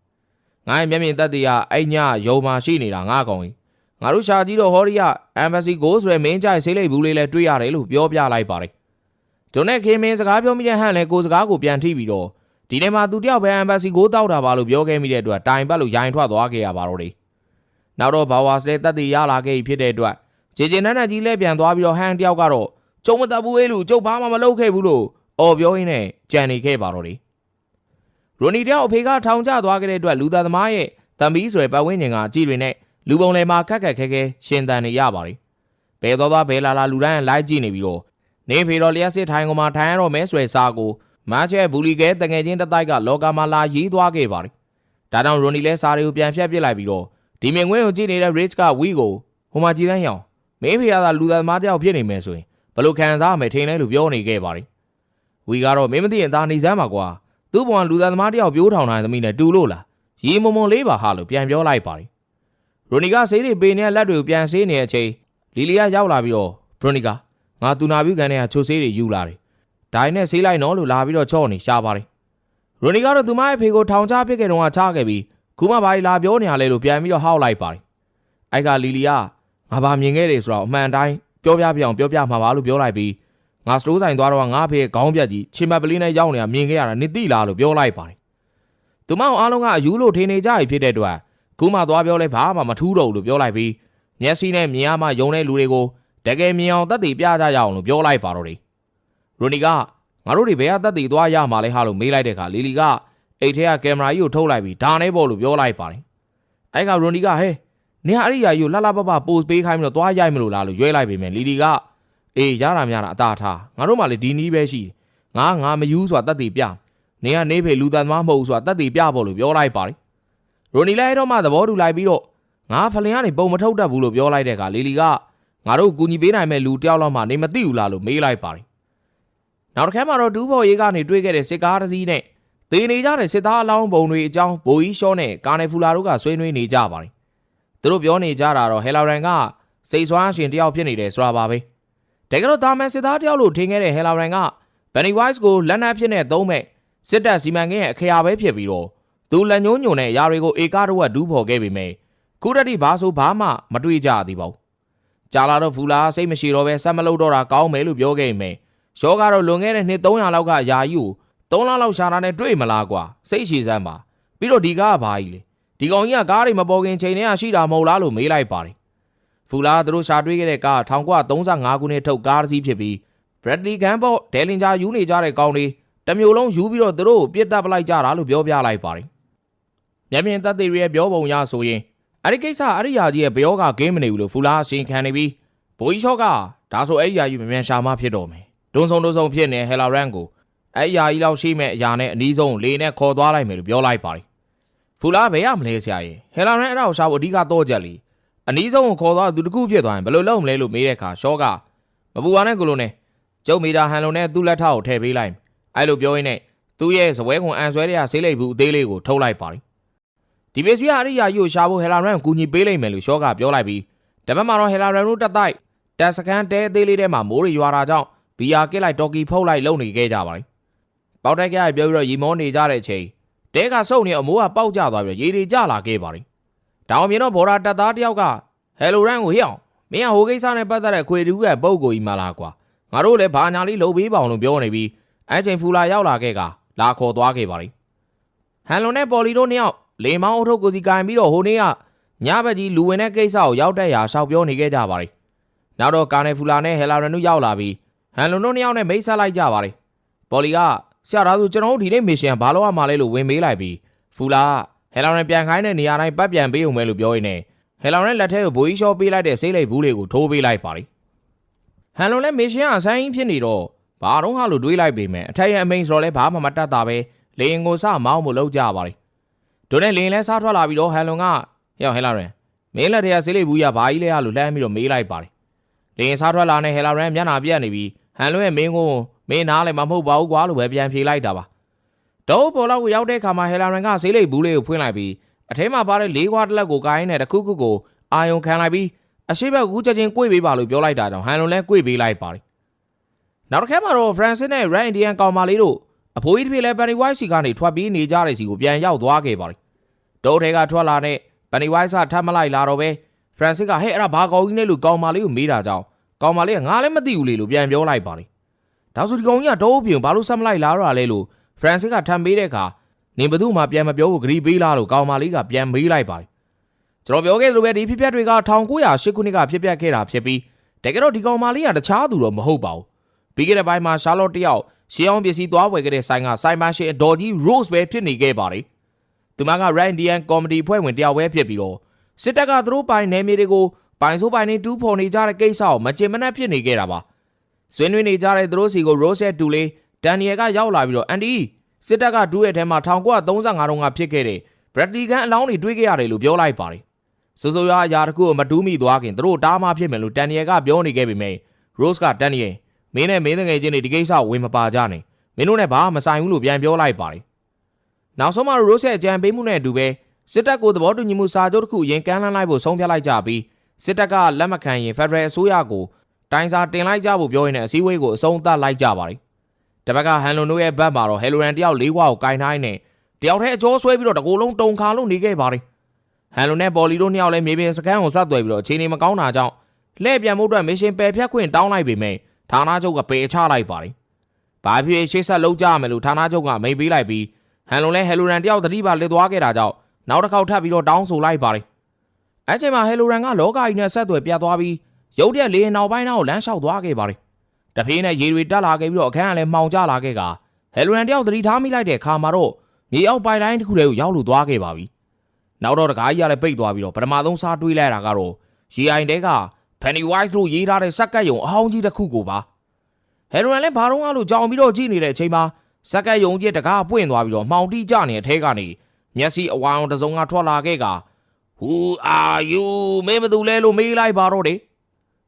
ငါရဲ့မျက်မြင်သက်သေကအဲ့ညရုံမှာရှိနေတာငါကောင်ကြီး ငါတို့ရှာကြည့်တော့ဟောရီကအမ်ဘက်ဆီကိုဆိုရယ်မင်းကြိုက်ဆေးလိပ်ဘူးလေးလည်းတွေ့ရတယ်လို့ပြောပြလိုက်ပါတယ်ဒုနဲ့ခင်မင်းစကားပြောမိတဲ့ဟန်လည်းကိုစကားကိုပြန်ထိပြီးတော့ဒီနေ့မှာသူတယောက်ပဲအမ်ဘက်ဆီကိုတောက်တာပါလို့ပြောခဲ့မိတဲ့အတွက်တိုင်ပတ်လို့ရိုင်ထွက်သွားခဲ့ရပါတော့တယ်နောက်တော့ဘာဝါစလည်းတက်တည်ရလာခဲ့ပြီဖြစ်တဲ့အတွက်ဂျေဂျင်နန်းနန်းကြီးလည်းပြန်သွားပြီးတော့ဟန်တယောက်ကတော့ကျုံမတက်ဘူးအေးလူကျုပ်ဘာမှမလုပ်ခဲ့ဘူးလို့အော်ပြောရင်းနဲ့ကြံနေခဲ့ပါတော့တယ်ရိုနီတယောက်အဖေကထောင်ကျသွားခဲ့တဲ့အတွက်လူသားသမားရဲ့တံမီးဆိုတဲ့ပတ်ဝန်းကျင်ကအကြည့်တွေနဲ့ လူပုံလည်းမှာခက်ခက်ခဲခဲရှင်တန်နေရပါတယ်ဘယ်တော့သွားဘယ်လာလာလူတိုင်းလိုက်ကြည့်နေပြီးတော့နေဖေတော်လျက်စစ်ထိုင်ကမှာထိုင်ရတော့မဲဆွဲစားကိုမာချဲဘူလီကဲတငယ်ချင်းတစ်တိုက်ကလောကမှာလာရေးသွားခဲ့ပါတယ်ဒါကြောင့်ရိုနီလဲစားတွေကိုပြန်ဖြတ်ပစ်လိုက်ပြီးတော့ဒီမြင်ကွင်းကိုကြည့်နေတဲ့ Rich ကဝီကိုဟိုမှာကြည်တန်းရအောင်မင်းဖေရသာလူသားသမားတယောက်ဖြစ်နေမယ်ဆိုရင်ဘလို့ခံစားရမယ်ထင်လဲလို့ပြောနေခဲ့ပါတယ်ဝီကတော့မင်းမသိရင်ဒါနေစမ်းပါကွာသူ့ဘဝလူသားသမားတယောက်ပြိုးထောင်နိုင်သမီးနဲ့တူလို့လားရီမုံမုံလေးပါဟာလို့ပြန်ပြောလိုက်ပါတယ် ရိုနီကဆေးတွေပေးနေတဲ့လက်တွေကိုပြန်ဆေးနေတဲ့အချိန်လီလီယာရောက်လာပြီးတော့ဘရိုနီကာငါတူနာပြုကန်တဲ့ချိုဆေးတွေယူလာတယ်ဒိုင်းနဲ့ဆေးလိုက်နော်လို့လာပြီးတော့ချော့နေရှားပါတယ်ရိုနီကတော့သူမရဲ့ဖေကိုထောင်ချပစ်ခဲ့တော့ချခဲ့ပြီးခုမှဘာလာပြောနေရလဲလို့ပြန်ပြီးတော့ဟောက်လိုက်ပါတယ်အိုက်ကလီလီယာငါဘာမြင်ခဲ့တယ်ဆိုတော့အမှန်တိုင်းပြောပြပြအောင်ပြောပြမှာပါလို့ပြောလိုက်ပြီးငါစတိုးဆိုင်သွားတော့ငါဖေခေါင်းပြက်ကြီးချင်းမပလင်းနဲ့ရောက်နေတာမြင်ခဲ့ရတာနေတိလားလို့ပြောလိုက်ပါတယ်သူမအောင်အားလုံးကအယူလို့ထင်နေကြပြီဖြစ်တဲ့အတွက် ခုမှသွားပြောလဲဘာမှမထူးတော့ဘူးလို့ပြောလိုက်ပြီးမျက်စိနဲ့မြင်ရမှယုံတဲ့လူတွေကိုတကယ်မြင်အောင်သက်သေပြကြရအောင်လို့ပြောလိုက်ပါတော့တယ်ရိုနီကငါတို့တွေဘယ်ကသက်သေသွားရမှာလဲဟာလို့မေးလိုက်တဲ့အခါလီလီကအိတ်ထဲကကင်မရာကြီးကိုထုတ်လိုက်ပြီးဒါနဲ့ပေါ့လို့ပြောလိုက်ပါတယ်အဲ့ကရိုနီကဟဲနင်ဟာအဲ့ဒီယာကြီးကိုလှလှပပပို့ပေးခိုင်းပြီးတော့သွားရိုက်မလို့လားလို့ရွေးလိုက်ပေမဲ့လီလီကအေးရတာများတာအသာထားငါတို့မှလည်းဒီနီးပဲရှိတယ်ငါငါမယူဆိုတာသက်သေပြနေကနေဖေလူတန်သမားမဟုတ်ဘူးဆိုတာသက်သေပြဖို့လို့ပြောလိုက်ပါတယ် ရိုနီလည်းအဲ့တော့မှသဘောတူလိုက်ပြီးတော့ငါဖလင်ကနေပုံမထုတ်တတ်ဘူးလို့ပြောလိုက်တဲ့အခါလီလီကငါတို့ကူညီပေးနိုင်မဲ့လူတယောက်လောက်မှနေမသိဘူးလားလို့မေးလိုက်ပါတယ်နောက်တစ်ခါမှတော့ဒူးဘော်ရေးကနေတွေးခဲ့တဲ့စစ်ကားတစ်စီးနဲ့သေနေကြတဲ့စစ်သားအလောင်းပုံတွေအကြောင်းဘိုးကြီးရှောနဲ့ကာနယ်ဖူလာတို့ကဆွေးနွေးနေကြပါတယ်သူတို့ပြောနေကြတာတော့ဟယ်လာရန်ကစိတ်ဆွမ်းရှင်တယောက်ဖြစ်နေတယ်ဆိုတာပါပဲတကယ်တော့တာမန်စစ်သားတယောက်လို့ထင်ခဲ့တဲ့ဟယ်လာရန်ကဘန်နီဝိုက်စ်ကိုလက်နက်ဖြစ်နေသုံးမဲ့စစ်တပ်စီမံကိန်းရဲ့အခရာပဲဖြစ်ပြီးတော့ သူလက်ညှိုးညွန်တဲ့ຢာတွေကိုဧကာတော့ဒူးဖော်ခဲ့ပေမဲ့ခုတတိဘာဆိုဘာမှမတွေ့ကြသေးပါဘူးကြာလာတော့ဖူလာစိတ်မရှိတော့ပဲဆက်မလုပ်တော့တာကောင်းမယ်လို့ပြောခဲ့ပေမဲ့ရှောကတော့လွန်ခဲ့တဲ့နှစ်300လောက်ကယာယီကို3လလောက်ရှာတာနဲ့တွေ့မလားကွာစိတ်ရှည်စမ်းပါပြီးတော့ဒီကားကဘာကြီးလဲဒီကောင်ကြီးကကားတွေမပေါ်ခင်ချိန်တည်းကရှိတာမဟုတ်လားလို့မေးလိုက်ပါတယ်ဖူလာသူတို့ရှာတွေ့ခဲ့တဲ့ကား1935ခုနှစ်ထုတ်ကားတစ်စီးဖြစ်ပြီး Bradley Gun ပေါ့ဒဲလင်ဂျာယူနေကြတဲ့ကောင်တွေတစ်မျိုးလုံးယူပြီးတော့သူတို့ကိုပြစ်တက်ပလိုက်ကြတာလို့ပြောပြလိုက်ပါတယ် မျက်မြင်သက်သေတွေရဲ့ပြောပုံရဆိုရင်အဲ့ဒီကိစ္စအဲ့ဒီယာကြီးရဲ့ဘယောကဂိမ်းမနေဘူးလို့ဖူလာအရှင်ခံနေပြီးဘိုးကြီးချော့ကဒါဆိုအဲ့ဒီယာကြီးမြန်မြန်ရှာမှဖြစ်တော့မယ်ဒုံဆုံဒုံဆုံဖြစ်နေဟယ်လာရန်ကိုအဲ့ဒီယာကြီးလောက်ရှိမဲ့အရာနဲ့အနီးဆုံးလေနဲ့ခေါ်သွားလိုက်မယ်လို့ပြောလိုက်ပါတယ်ဖူလာဘယ်ရမလဲဆရာကြီးဟယ်လာရန်အဲ့ဒါကိုရှာဖို့အဓိကတော့ချက်လီအနီးဆုံးကိုခေါ်သွားသူတခုဖြစ်သွားရင်ဘယ်လိုလုပ်မလဲလို့မေးတဲ့အခါရှော့ကမပူပါနဲ့ကိုလိုနဲ့ကျုပ်မီတာဟန်လုံနဲ့သူ့လက်ထောက်ကိုထည့်ပေးလိုက်အဲ့လိုပြောရင်းနဲ့သူ့ရဲ့ဇပွဲခွန်အန်ဆွဲတဲ့ဆေးလိပ်ဘူးအသေးလေးကိုထုတ်လိုက်ပါတယ် ဒီပစ္စည်းကအရိယာကြီးကိုရှာဖို့ဟယ်လာရန်ကိုကူညီပေးလိုက်မယ်လို့ရှော့ကပြောလိုက်ပြီးတပတ်မှာတော့ဟယ်လာရန်တို့တက်တိုက်တက်စကန်တဲအသေးလေးထဲမှာမိုးတွေရွာတာကြောင့်ဘီယာကစ်လိုက်တော်ကီဖုတ်လိုက်လုံနေခဲ့ကြပါတယ်ပေါက်တိုက်ကရပြောပြီးတော့ရီမောနေကြတဲ့အချိန်တဲကစုပ်နေအမိုးကပေါက်ကျသွားပြီးရေတွေကျလာခဲ့ပါတယ်ဒါအောင်မြင်တော့ဘော်ဒါတက်သားတယောက်ကဟယ်လိုရန်ကိုဟေ့အောင်မင်းကဟိုကိစ္စနဲ့ပတ်သက်တဲ့ခွေတူးကပုံကိုကြီးမလားကွာငါတို့လည်းဘာညာလေးလှုပ်ပေးပါအောင်လို့ပြောနေပြီးအဲချိန်ဖူလာရောက်လာခဲ့ကလာခေါ်သွားခဲ့ပါလိဟန်လွန်နဲ့ပေါ်လီတို့နှစ်ယောက် လေမောင်းအုပ်ထုပ်ကိုစီကင်ပြီးတော့ဟိုနေ့ကညဘက်ကြီးလူဝင်တဲ့ကိစ္စကိုရောက်တဲ့ရာရှောက်ပြောနေခဲ့ကြပါလိနောက်တော့ကာနယ်ဖူလာနဲ့ဟယ်လာရန်တို့ရောက်လာပြီးဟန်လွန်တို့နှစ်ယောက်နဲ့မိတ်ဆက်လိုက်ကြပါလိပေါ်လီကဆရာသားဆိုကျွန်တော်တို့ဒီနေ့မစ်ရှင်ဘာလို့ရမှာလဲလို့ဝင်မေးလိုက်ပြီးဖူလာဟယ်လာရန်ပြန်ခိုင်းတဲ့နေရာတိုင်းပတ်ပြန်ပေးုံပဲလို့ပြောရင်းနဲ့ဟယ်လာရန်လက်ထဲကိုဘိုးကြီးရှော့ပေးလိုက်တဲ့ဆေးလိပ်ဘူးလေးကိုထိုးပေးလိုက်ပါလိဟန်လွန်လည်းမစ်ရှင်အဆိုင်ဖြစ်နေတော့ဘာတော့ဟာလို့တွေးလိုက်ပေမဲ့အထက်ရဲ့အမိန်ဆိုတော့လည်းဘာမှမတတ်တာပဲလေရင်ကိုစမောင်းမှုလောက်ကြပါလိ ဒိုနဲ့လေရင်လဲစားထွက်လာပြီးတော့ဟန်လွန်ကရောက်ဟဲလာရန်မင်းလက်ထဲကဆေးလိပ်ဘူးရဘာကြီးလဲဟာလို့လှမ်းပြီးတော့မေးလိုက်ပါလိလေရင်စားထွက်လာနဲ့ဟဲလာရန်မျက်နှာပြက်နေပြီးဟန်လွန်ရဲ့မင်းကိုမင်းနားလည်းမဟုတ်ပါဘူးကွာလို့ပဲပြန်ဖြေလိုက်တာပါတော့ပေါ်လောက်ကိုရောက်တဲ့အခါမှာဟဲလာရန်ကဆေးလိပ်ဘူးလေးကိုဖွင့်လိုက်ပြီးအထဲမှာပါတဲ့လေးခွားတစ်လက်ကိုကိုင်းနဲ့တစ်ခုခုကိုအာယုံခံလိုက်ပြီးအရှိဘက်ကူးချက်ချင်း꿰ပေးပါလို့ပြောလိုက်တာကြောင့်ဟန်လွန်လည်း꿰ပေးလိုက်ပါတယ်နောက်တစ်ခါမှာတော့ Francis နဲ့ Red Indian ကောင်မလေးတို့ အဖိုးကြီးတစ်ဖေလဲ Pennywise စီကနေထွက်ပြေးနေကြတဲ့စီကိုပြန်ရောက်သွားခဲ့ပါတယ်ဒိုးထဲကထွက်လာတဲ့ Pennywise ကထပ်မလိုက်လာတော့ပဲ Francis ကဟဲ့အဲ့ဒါဘာကောင်ကြီးလဲလို့ကောင်မလေးကိုမေးတာကြောင့်ကောင်မလေးကငါလည်းမသိဘူးလေလို့ပြန်ပြောလိုက်ပါတယ်ဒါဆိုဒီကောင်ကြီးကတော့ပြင်ဘာလို့ဆက်မလိုက်လာတော့လဲလို့ Francis ကထပ်မေးတဲ့အခါနင်ဘသူမှပြန်မပြောဘူးဂရီပေးလားလို့ကောင်မလေးကပြန်မေးလိုက်ပါတယ်ကျွန်တော်ပြောခဲ့သလိုပဲဒီဖြစ်ပျက်တွေက1908ခုနှစ်ကဖြစ်ပျက်ခဲ့တာဖြစ်ပြီးတကယ်တော့ဒီကောင်မလေးကတခြားသူတော့မဟုတ်ပါဘူးပြီးခဲ့တဲ့ပိုင်းမှာရှာလော့တယောက် ရှေးအောင်ပစ္စည်းသွားဝယ်ခဲ့တဲ့ဆိုင်ကဆိုင်မန်ရှင်အဒေါ်ကြီး Rose ပဲဖြစ်နေခဲ့ပါတယ်သူမက Randian Comedy ဖွဲ့ဝင်တယောက်ပဲဖြစ်ပြီးတော့စစ်တပ်ကသူတို့ပိုင်နယ်မြေတွေကိုပိုင်ဆိုးပိုင်နေတူးဖော်နေကြတဲ့ကိစ္စကိုမကျင်မနှက်ဖြစ်နေခဲ့တာပါဆွေးနွေးနေကြတဲ့သူတို့စီကို Rose ရဲ့တူလေးဒန်နီယယ်ကရောက်လာပြီးတော့အန်ဒီစစ်တပ်ကဒူးရဲ့ထဲမှာ1935တုန်းကဖြစ်ခဲ့တဲ့ Bradley Gun အလောင်းတွေတွေ့ခဲ့ရတယ်လို့ပြောလိုက်ပါတယ်ဆိုဆိုရအရာတခုကိုမတူးမိသွားခင်သူတို့တားမှဖြစ်မယ်လို့ဒန်နီယယ်ကပြောနေခဲ့ပေမဲ့ Rose ကဒန်နီယယ် မင်းနဲ့မင်းငယ်ချင်းတွေဒီကိစ္စကိုဝင်မပါကြနဲ့မင်းတို့နဲ့ဘာမှမဆိုင်ဘူးလို့ပြန်ပြောလိုက်ပါတယ်နောက်ဆုံးမှာ Rose ရဲ့အကြံပေးမှုနဲ့အတူပဲစစ်တပ်ကိုသဘောတူညီမှုစာချုပ်တစ်ခုရင်ကမ်းလှမ်းလိုက်ဖို့ဆုံးဖြတ်လိုက်ကြပြီးစစ်တပ်ကလက်မခံရင် Federal အစိုးရကိုတိုင်စာတင်လိုက်ကြဖို့ပြောရင်းနဲ့အစည်းအဝေးကိုအဆုံးသတ်လိုက်ကြပါတယ်တပတ်ကဟန်လွန်တို့ရဲ့ဘက်မှာတော့ဟယ်လိုရန်တယောက်လေးခွားကိုကင်ထားနေတယောက်တည်းအကျော်ဆွဲပြီးတော့တကူလုံးတုံခါလို့နေခဲ့ပါတယ်ဟန်လွန်နဲ့ပေါ်လီတို့နှစ်ယောက်လည်းမြေပြင်စကန်ကိုဆက်သွယ်ပြီးတော့အချိန်နေမကောင်းတာကြောင့်လှည့်ပြန်မှုအတွက်မစ်ရှင်ပယ်ဖြတ်ခွင့်တောင်းလိုက်ပေမဲ့ ဌာနချုပ်ကပယ်ချလိုက်ပါတယ်။ဘာဖြစ်ရှေ့ဆက်လုံးကြမယ်လို့ဌာနချုပ်ကမိတ်ပေးလိုက်ပြီးဟန်လွန်လဲဟယ်လိုရန်တယောက်တတိပါလစ်သွားခဲ့တာကြောင့်နောက်တစ်ခေါက်ထပ်ပြီးတော့တောင်းဆိုလိုက်ပါတယ်။အဲ့ချိန်မှာဟယ်လိုရန်ကလောကကြီးနဲ့ဆက်သွယ်ပြတ်သွားပြီးရုတ်တရက်လေနောက်ပိုင်းနောက်လမ်းလျှောက်သွားခဲ့ပါတယ်။တဖေးနဲ့ရေတွေတက်လာခဲ့ပြီးတော့အခန်းကလည်းမှောင်ကျလာခဲ့ကဟယ်လိုရန်တယောက်တတိထားမိလိုက်တဲ့အခါမှာတော့မြေအောက်ပိုင်တိုင်းတစ်ခုတည်းကိုရောက်လို့သွားခဲ့ပါပြီ။နောက်တော့တကားကြီးကလည်းပိတ်သွားပြီးတော့ပထမဆုံးစားတွေးလိုက်တာကတော့ရေအိုင်တဲက Pennywise လို့ရေးထားတဲ့စက်ကတ်ယုံအဟောင်းကြီးတစ်ခုကိုပါဟယ်ရိုရန်လည်းဘာတော့လို့ကြောင်ပြီးတော့ကြည့်နေတဲ့အချိန်မှာစက်ကတ်ယုံကြီးတကားပွင့်သွားပြီးတော့မှောင်တိကျနေတဲ့အထဲကနေမျက်စိအဝါအောင်တစ်စုံကထွက်လာခဲ့က Who are you မင်းဘသူလဲလို့မေးလိုက်ပါတော့တယ်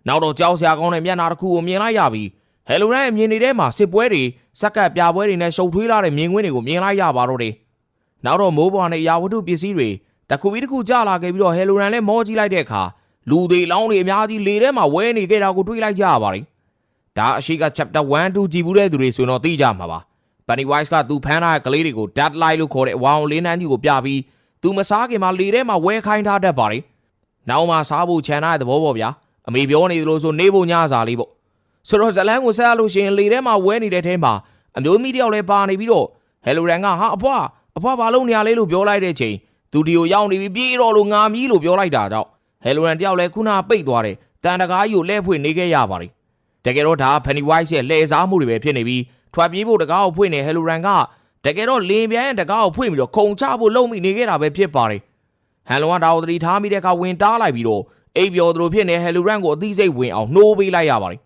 နောက်တော့ကြောက်စရာကောင်းတဲ့မျက်နှာတစ်ခုကိုမြင်လိုက်ရပြီးဟယ်လိုရန်အမြင်နေတဲ့မှာစစ်ပွဲတွေစက်ကတ်ပြပွဲတွေနဲ့ရှုပ်ထွေးလာတဲ့မြင်ကွင်းတွေကိုမြင်လိုက်ရပါတော့တယ်နောက်တော့မိုးပွားနဲ့ရာဝတ္ထုပစ္စည်းတွေတစ်ခုပြီးတစ်ခုကျလာခဲ့ပြီးတော့ဟယ်လိုရန်လည်းမောကြည့်လိုက်တဲ့အခါ လူတွေလောင်းတွေအများကြီးလေထဲမှာဝဲနေခဲ့တာကိုတွေ့လိုက်ကြရပါတယ်ဒါအရှိက chapter 1 2ကြည်ဘူးတဲ့သူတွေဆိုရင်တော့သိကြမှာပါ Pennywise ကသူဖမ်းထားတဲ့ကလေးတွေကို dead light လို့ခေါ်တဲ့အဝါအောင်လေးနှန်းကြီးကိုပြပြီးသူမစားခင်မှာလေထဲမှာဝဲခိုင်းထားတတ်ပါတယ်နောက်မှစားဖို့ခြံထားတဲ့သဘောပေါ့ဗျာအမေပြောနေသလိုဆိုနေဖို့ညစာလေးပေါ့ဆိုတော့ဇလန်းကိုဆက်ရလို့ရှိရင်လေထဲမှာဝဲနေတဲ့ထဲမှာအမျိုးသမီးတယောက်လည်းပါနေပြီးတော့ဟယ်လိုရန်ကဟာအဖွားအဖွားဘာလုပ်နေရလဲလို့ပြောလိုက်တဲ့ချိန်သူဒီကိုရောက်နေပြီးပြေးတော့လို့ငာမီးလို့ပြောလိုက်တာကြောင့် ဟယ်လိုရန်တယောက်လည်းခုနပိတ်သွားတယ်တန်တကားကြီးကိုလဲဖွင့်နေခဲ့ရပါတယ်တကယ်တော့ဒါက Pennywise ရဲ့လှည့်စားမှုတွေပဲဖြစ်နေပြီးထွက်ပြေးဖို့တကားကိုဖွင့်နေဟယ်လိုရန်ကတကယ်တော့လင်ပြန်ရဲ့တကားကိုဖွင့်ပြီးတော့ခုံချဖို့လုံမိနေခဲ့တာပဲဖြစ်ပါတယ်ဟန်လွန်ကဒါကိုသတိထားမိတဲ့အခါဝင်တားလိုက်ပြီးတော့အိပ်ပျော်သလိုဖြစ်နေဟယ်လိုရန်ကိုအသိစိတ်ဝင်အောင်နှိုးပေးလိုက်ရပါတယ်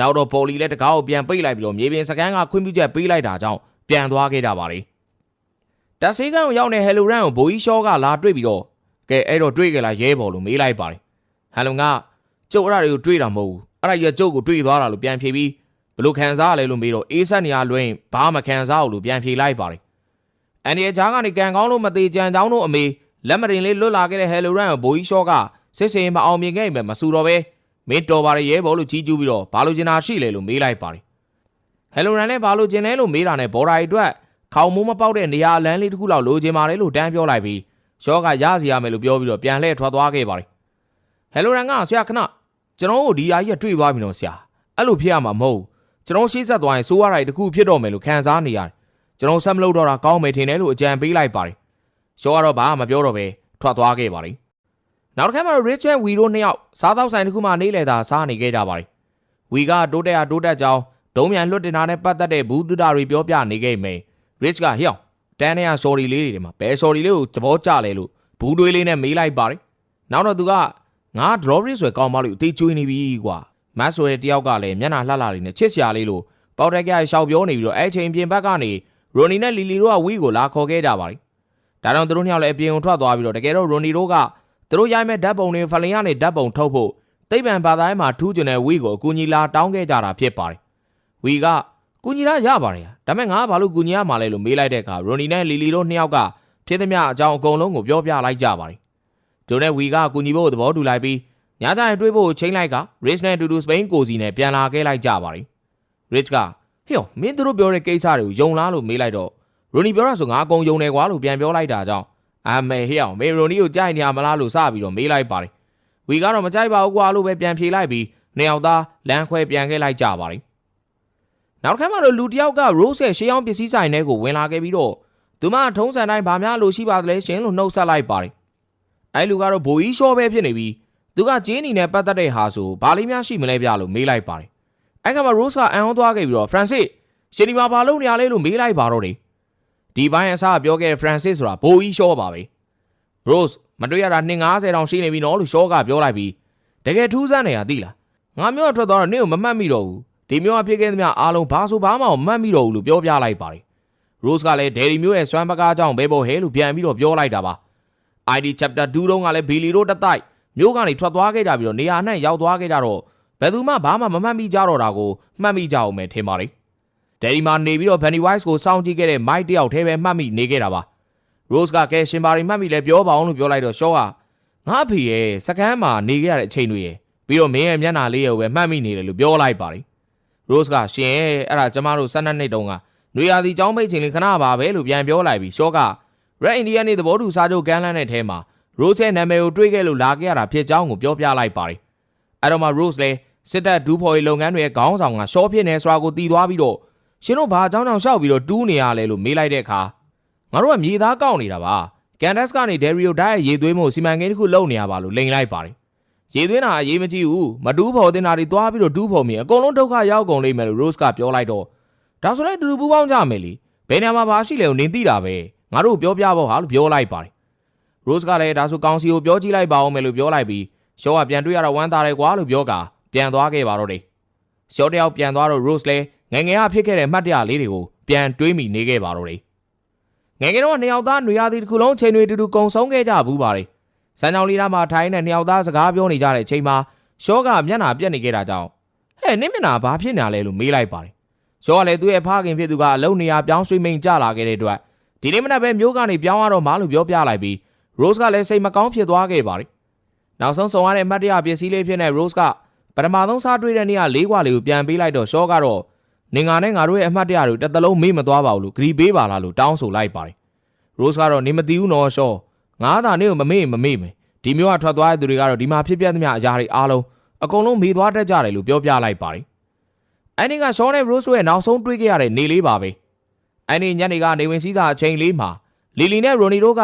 နောက်တော့ပေါ်လီလည်းတကားကိုပြန်ပိတ်လိုက်ပြီးတော့မြေပြင်စကန်ကခွင့်ပြုချက်ပေးလိုက်တာကြောင့်ပြန်သွားခဲ့ကြပါတယ်တက်ဆေးကန်ကိုရောက်နေဟယ်လိုရန်ကိုဘိုးကြီးရှော့ကလာတွေ့ပြီးတော့ ကဲအဲ့တော့တွေ့ကြလားရဲဘော်လို့မေးလိုက်ပါတယ်ဟန်လွန်ကကျုပ်အဲ့ဒါတွေကိုတွေ့တာမဟုတ်ဘူးအဲ့ဒါကြီးကကျုပ်ကိုတွေ့သွားတာလို့ပြန်ဖြေပြီးဘလို့ခံစားရလဲလို့မေးတော့အေးဆက်နေရလွင်ဘာမှခံစားအောင်လို့ပြန်ဖြေလိုက်ပါတယ်အန်ဒီရဲ့ဂျားကနေကန်ကောင်းလို့မသေးကြံချောင်းတို့အမေလက်မတင်လေးလွတ်လာခဲ့တဲ့ဟယ်လိုရန်ကိုဘိုးကြီးရှော့ကစစ်စင်မအောင်မြင်ခဲ့ရင်ပဲမဆူတော့ပဲမင်းတော်ပါတယ်ရဲဘော်လို့ကြီးကျူးပြီးတော့ဘာလို့ကျင်တာရှိလဲလို့မေးလိုက်ပါတယ်ဟယ်လိုရန်လည်းဘာလို့ကျင်လဲလို့မေးတာနဲ့ဘော်ဒါရီအတွက်ခေါင်မိုးမပေါက်တဲ့နေရာအလန်းလေးတစ်ခုလောက်လိုချင်ပါတယ်လို့တန်းပြောလိုက်ပြီး ရှော့ကရစီရမယ်လို့ပြောပြီးတော့ပြန်လှည့်ထွက်သွားခဲ့ပါတယ်ဟယ်လိုရန်ကဆရာခဏကျွန်တော်တို့ဒီအားကြီးကတွေ့သွားပြီနော်ဆရာအဲ့လိုဖြစ်ရမှာမဟုတ်ဘူးကျွန်တော်ရှေ့ဆက်သွားရင်စိုးရတိုင်းတစ်ခုဖြစ်တော့မယ်လို့ခံစားနေရတယ်ကျွန်တော်ဆက်မလုပ်တော့တာကောင်းမယ်ထင်တယ်လို့အကြံပေးလိုက်ပါတယ်ရှော့ကတော့ဘာမှမပြောတော့ပဲထွက်သွားခဲ့ပါတယ်နောက်တစ်ခါမှာ Richard We တို့နှစ်ယောက်စားသောက်ဆိုင်တစ်ခုမှနေလေတာစားနေခဲ့ကြပါတယ်ဝီကတိုးတက်အားတိုးတက်ကြောင်းဒုံးမြန်လွတ်တင်တာနဲ့ပတ်သက်တဲ့ဘူးတုဒတွေပြောပြနေခဲ့မယ် Rich ကဟျောင်း တန်းနဲ့ sorry လေးတွေမှာဘယ် sorry လေးကိုသဘောကျလဲလို့ဘူးတွေးလေးနဲ့မေးလိုက်ပါတယ်နောက်တော့သူကငါ drawbridge ဆိုကောင်းမလို့အသေးကျွေးနေပြီကွာမတ်ဆိုတဲ့တယောက်ကလည်းမျက်နှာလှလှလေးနဲ့ချစ်စရာလေးလို့ပေါက်တက်ကရရှောက်ပြောနေပြီးတော့အဲ့ချိန်ပြင်ဘက်ကနေရိုနီနဲ့လီလီတို့ကဝီကိုလာခေါ်ခဲ့ကြပါတယ်ဒါကြောင့်သူတို့နှစ်ယောက်လည်းအပြင်ကိုထွက်သွားပြီးတော့တကယ်တော့ရိုနီတို့ကသူတို့ရိုက်မဲ့ဓာတ်ပုံတွေဖလင်ကနေဓာတ်ပုံထုတ်ဖို့သိပ္ပံဘာသာရေးမှာထူးကျင်တဲ့ဝီကိုအကူညီလာတောင်းခဲ့ကြတာဖြစ်ပါတယ်ဝီက ကူညီရရပါတယ်ဒါပေမဲ့ငါကဘာလို့ကူညီရမှာလဲလို့မေးလိုက်တဲ့အခါရိုနီနဲ့လီလီတို့နှစ်ယောက်ကဖြစ်သမျှအကြောင်းအကုန်လုံးကိုပြောပြလိုက်ကြပါတယ်သူနဲ့ဝီကကူညီဖို့သဘောတူလိုက်ပြီးညကျရင်တွေးဖို့ချိန်လိုက်က Rich နဲ့အတူတူစပိန်ကိုစီနဲ့ပြန်လာခဲ့လိုက်ကြပါတယ် Rich ကဟေ့မင်းတို့ပြောတဲ့ကိစ္စတွေကိုယုံလားလို့မေးလိုက်တော့ရိုနီပြောတာဆိုငါအကုန်ယုံတယ်ကွာလို့ပြန်ပြောလိုက်တာကြောင့်အမေဟေ့အောင်မေရိုနီကိုကြိုက်နေရမလားလို့စပြီးတော့မေးလိုက်ပါတယ်ဝီကတော့မကြိုက်ပါဘူးကွာလို့ပဲပြန်ဖြေလိုက်ပြီးနှစ်ယောက်သားလမ်းခွဲပြန်ခဲ့လိုက်ကြပါတယ် နောက်တစ်ခါမှတော့လူတစ်ယောက်က Rose ရဲ့ရှေးအောင်ပစ္စည်းဆိုင်ထဲကိုဝင်လာခဲ့ပြီးတော့သူမထုံးစံတိုင်းဗာများလို့ရှိပါသလဲရှင်လို့နှုတ်ဆက်လိုက်ပါတယ်အဲလူကတော့ဘိုးကြီးရှော့ပဲဖြစ်နေပြီးသူကဂျင်းနီနဲ့ပတ်သက်တဲ့ဟာဆိုဘာလေးများရှိမလဲပြလို့မေးလိုက်ပါတယ်အဲ့ကမှ Rose ကအံ့ဩသွားခဲ့ပြီးတော့ Francis ရှင်ဒီမှာဘာလုပ်နေရလဲလို့မေးလိုက်ပါတော့တယ်ဒီပိုင်းအစားပြောခဲ့တဲ့ Francis ဆိုတာဘိုးကြီးရှော့ပါပဲ Rose မတွေ့ရတာ250တောင်ရှိနေပြီနော်လို့ရှော့ကပြောလိုက်ပြီးတကယ်ထူးဆန်းနေရသိလားငါမျိုးထွက်သွားတော့နင့်ကိုမမှတ်မိတော့ဘူး ဒီမျိုးအဖြစ်ခဲ့သမျှအားလုံးဘာဆိုဘာမှမမှတ်မိတော့ဘူးလို့ပြောပြလိုက်ပါတယ် Rose ကလည်း Derry မျိုးရဲ့စွမ်းပကားကြောင့်ဘဲပေါ်ဟဲလို့ပြန်ပြီးတော့ပြောလိုက်တာပါ ID chapter 2တုန်းကလည်း Billy တို့တတိုက်မျိုးကနေထွက်သွားခဲ့ကြပြီးတော့နေရာနှံ့ရောက်သွားခဲ့ကြတော့ဘယ်သူမှဘာမှမမှတ်မိကြတော့တာကိုမှတ်မိကြအောင်ပဲထင်ပါတယ်။ Daddy မှာနေပြီးတော့ Pennywise ကိုစောင့်ကြည့်ခဲ့တဲ့ Mike တယောက်တည်းပဲမှတ်မိနေခဲ့တာပါ။ Rose ကကဲရှင်ပါရီမှတ်မိလဲပြောပါအောင်လို့ပြောလိုက်တော့ Shaw ကငါအဖေရဲ့စကမ်းမှာနေခဲ့ရတဲ့အချိန်တွေရဲ့ပြီးတော့မင်းရဲ့မျက်နှာလေးရဲ့ပဲမှတ်မိနေတယ်လို့ပြောလိုက်ပါတယ်။ Rose ကရှင်ရဲ့အဲ့ဒါကျမတို့12နှစ်တုန်းကနွေရာသီကျောင်းပိတ်ချိန်လေးခဏပါပဲလို့ပြန်ပြောလိုက်ပြီး Shaw က Red Indian နေသဘောတူစားချုပ်ကမ်းလှမ်းတဲ့ထဲမှာ Rose ရဲ့နာမည်ကိုတွေးခဲ့လို့လာခဲ့ရတာဖြစ်ကြောင်းကိုပြောပြလိုက်ပါတယ်။အဲ့တော့မှ Rose လည်းစစ်တပ်ဒူးဖော်ရေးလုပ်ငန်းတွေရဲ့ခေါင်းဆောင်ကရှော့ဖြစ်နေဆိုတာကိုသိသွားပြီးတော့ရှင်တို့ဘာအကြောင်းကြောင့်ရှောက်ပြီးတော့တူးနေရလဲလို့မေးလိုက်တဲ့အခါငါတို့ကမြေသားကောက်နေတာပါ။ကန်ဒက်စ်ကနေဒယ်ရီယိုဒိုင်ရဲ့ရေသွေးမှုစီမံကိန်းတစ်ခုလုပ်နေရပါလို့လိန်လိုက်ပါတယ်။ ရေသွင်းတာအရေးမကြီးဘူး။မတူးဖော်တင်တာတွေသွားပြီးတော့တူးဖော်မိအကုန်လုံးဒုက္ခရောက်ကုန်လိမ့်မယ်လို့ Rose ကပြောလိုက်တော့ဒါဆိုလည်းတူတူပူပေါင်းကြမယ်လေ။ဘယ်နေရာမှာဘာရှိလဲကိုနင်သိတာပဲ။ငါတို့ပြောပြဖို့ဟာလို့ပြောလိုက်ပါတယ်။ Rose ကလည်းဒါဆိုကောင်စီကိုပြောကြည့်လိုက်ပါအောင်မယ်လို့ပြောလိုက်ပြီးရှော့ကပြန်တွေ့ရတော့ဝမ်းသာတယ်ကွာလို့ပြောကာပြန်သွားခဲ့ပါတော့တယ်။ရှော့တယောက်ပြန်သွားတော့ Rose လည်းငယ်ငယ်ကဖြစ်ခဲ့တဲ့မှတ်တရလေးတွေကိုပြန်တွေးမိနေခဲ့ပါတော့တယ်။ငယ်ငယ်တော့နှစ်ယောက်သားຫນွေရာသီတစ်ခုလုံးချိန်တွေတူတူကုံဆုံးခဲ့ကြဘူးပါတယ်။ စံကြောင်လီလာမှာထိုင်းနဲ့နှစ်ယောက်သားစကားပြောနေကြတဲ့အချိန်မှာရှော့ကမျက်နှာပြက်နေခဲ့တာကြောင့်ဟဲ့နင့်မျက်နှာဘာဖြစ်နေလဲလို့မေးလိုက်ပါတယ်။ရှော့ကလည်းသူ့ရဲ့ဖခင်ဖြစ်သူကအလုံးနေရာပြောင်းရွှေ့မိန်ကြလာခဲ့တဲ့အတွက်ဒီနေ့မနက်ပဲမျိုးကနေပြောင်းရတော့မှလို့ပြောပြလိုက်ပြီး Rose ကလည်းစိတ်မကောင်းဖြစ်သွားခဲ့ပါတယ်နောက်ဆုံးဆောင်ရတဲ့အမှတ်တရပစ္စည်းလေးဖြစ်တဲ့ Rose ကပထမဆုံးစားတွေ့တဲ့နေ့ကလေးကွာလေးကိုပြန်ပေးလိုက်တော့ရှော့ကတော့နေငါနဲ့ငါတို့ရဲ့အမှတ်တရတွေတစ်သလုံးမေ့မသွားပါဘူးလို့ဂရီပေးပါလားလို့တောင်းဆိုလိုက်ပါတယ်။ Rose ကတော့နေမသိဘူးနော်ရှော့ ငါသာနေကိုမမေ့မမေ့မယ်ဒီမျိုးကထွက်သွားတဲ့သူတွေကတော့ဒီမှာဖြစ်ပျက်သမျှအရာတွေအားလုံးအကုန်လုံးမေ့သွားတတ်ကြတယ်လို့ပြောပြလိုက်ပါတယ်။အဲဒီကရှော့နဲ့ Rose တို့ရဲ့နောက်ဆုံးတွေ့ခဲ့ရတဲ့နေလေးပါပဲ။အဲဒီညနေကနေဝင်စည်းစာအချိန်လေးမှာလီလီနဲ့ရိုနီတို့က